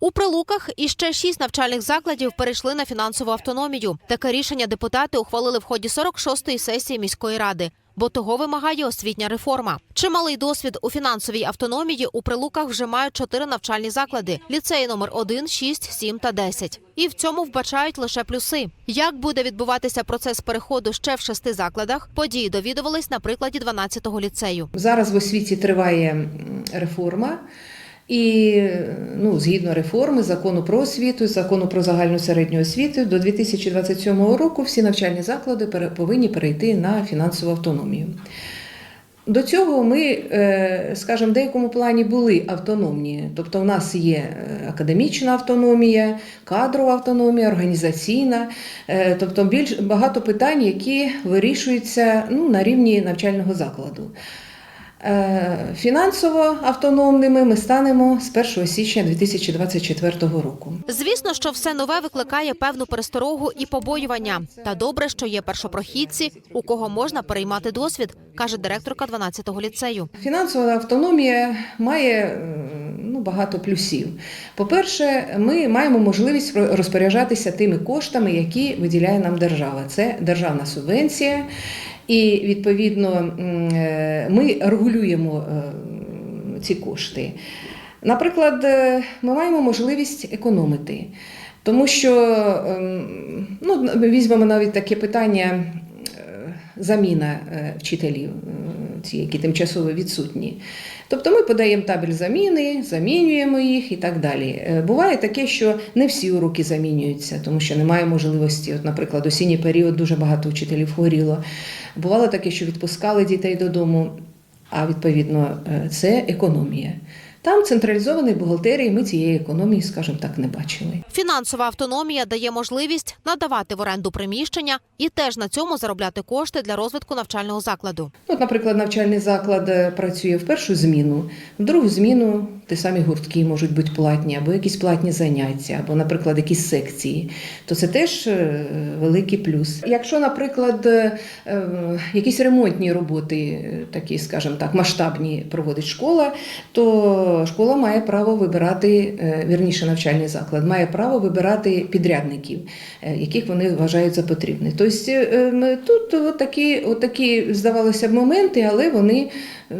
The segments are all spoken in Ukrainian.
У прилуках іще шість навчальних закладів перейшли на фінансову автономію. Таке рішення депутати ухвалили в ході 46-ї сесії міської ради. Бо того вимагає освітня реформа. Чималий досвід у фінансовій автономії у прилуках вже мають чотири навчальні заклади: ліцеї номер 1, 6, 7 та 10. І в цьому вбачають лише плюси. Як буде відбуватися процес переходу ще в шести закладах? Події довідувались на прикладі 12-го ліцею. Зараз в освіті триває реформа. І ну, згідно реформи закону про освіту, закону про загальну середню освіту, до 2027 року всі навчальні заклади повинні перейти на фінансову автономію. До цього ми, е, скажімо, в деякому плані були автономні. Тобто, у нас є е, академічна автономія, кадрова автономія, організаційна, Е, тобто більш багато питань, які вирішуються ну, на рівні навчального закладу. Е, Фінансово автономними ми станемо з 1 січня 2024 року. Звісно, що все нове викликає певну пересторогу і побоювання. Та добре, що є першопрохідці, у кого можна переймати досвід, каже директорка 12-го ліцею. Фінансова автономія має е, ну, багато плюсів. По-перше, ми маємо можливість розпоряджатися тими коштами, які виділяє нам держава. Це державна субвенція, і відповідно е, ми регулюємо е, ці кошти. Наприклад, е, ми маємо можливість економити, тому що ем, ну, візьмемо навіть таке питання заміна е, вчителів, е, ті, які тимчасово відсутні. Тобто ми подаємо табель заміни, замінюємо їх і так далі. Е, Буває таке, що не всі уроки замінюються, тому що немає можливості. От, наприклад, осінній період дуже багато вчителів хворіло. Бувало таке, що відпускали дітей додому, а відповідно це економія. Там централізованої бухгалтерії ми цієї економії, скажімо так, не бачили. Фінансова автономія дає можливість надавати в оренду приміщення і теж на цьому заробляти кошти для розвитку навчального закладу. От, наприклад, навчальний заклад е, працює в першу зміну, в другу зміну ті самі гуртки можуть бути платні, або якісь платні заняття, або, наприклад, якісь секції. То це теж е, великий плюс. Якщо, наприклад, е, е, якісь ремонтні роботи, такі, скажімо так, масштабні проводить школа, то школа має право вибирати, вірніше навчальний заклад, має право вибирати підрядників, яких вони вважають за потрібне. Тобто тут от такі, от здавалося б, моменти, але вони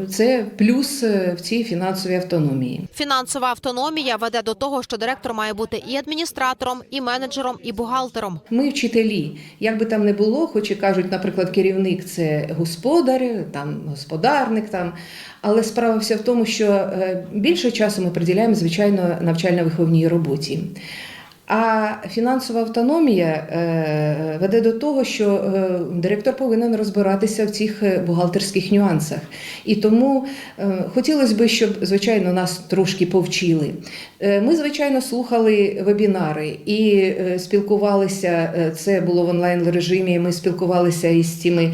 це плюс в цій фінансовій автономії. Фінансова автономія веде до того, що директор має бути і адміністратором, і менеджером, і бухгалтером. Ми вчителі, як би там не було, хоч і кажуть, наприклад, керівник це господар, там господарник, там. Але справа вся в тому, що е, більше часу ми приділяємо, звичайно, навчально-виховній роботі. А фінансова автономія е, веде до того, що е, директор повинен розбиратися в цих е, бухгалтерських нюансах. І тому хотілося б, щоб, звичайно, нас трошки повчили. Ми, звичайно, слухали вебінари і спілкувалися. Це було в онлайн режимі. Ми спілкувалися із тими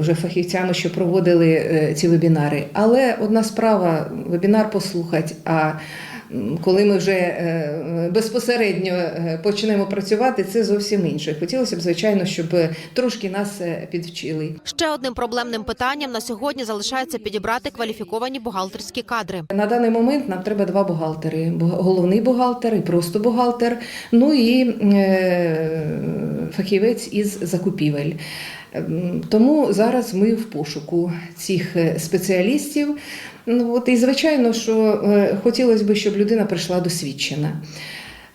вже фахівцями, що проводили ці вебінари. Але одна справа вебінар послухати. а коли ми вже е, безпосередньо е, почнемо працювати, це зовсім інше. Хотілося б, звичайно, щоб трошки нас е, підвчили. Ще одним проблемним питанням на сьогодні залишається підібрати кваліфіковані бухгалтерські кадри. На даний момент нам треба два бухгалтери: головний бухгалтер і просто бухгалтер, ну і фахівець із закупівель. Ем, Тому зараз ми в пошуку цих е, спеціалістів. Ну, от, і звичайно, що е, хотілося б, щоб людина прийшла досвідчена.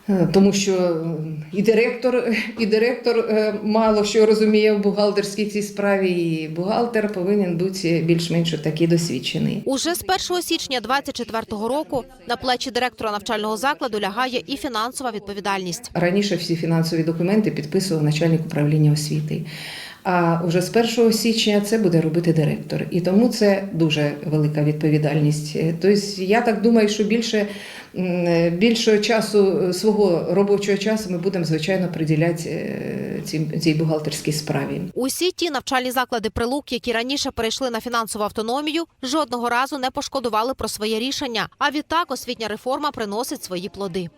Е, Тому що і директор, і директор мало що розуміє в бухгалтерській цій справі, і бухгалтер повинен бути більш-менш такий досвідчений. Уже з 1 січня 2024 року на плечі директора навчального закладу лягає і фінансова відповідальність. Раніше всі фінансові документи підписував начальник управління освіти. А вже з 1 січня це буде робити директор. І тому це дуже велика відповідальність. Тобто, я так думаю, що більше, більшого часу е, свого робочого часу ми будемо, звичайно, приділяти е, цій бухгалтерській справі. Усі ті навчальні заклади прилук, які раніше перейшли на фінансову автономію, жодного разу не пошкодували про своє рішення. А відтак освітня реформа приносить свої плоди.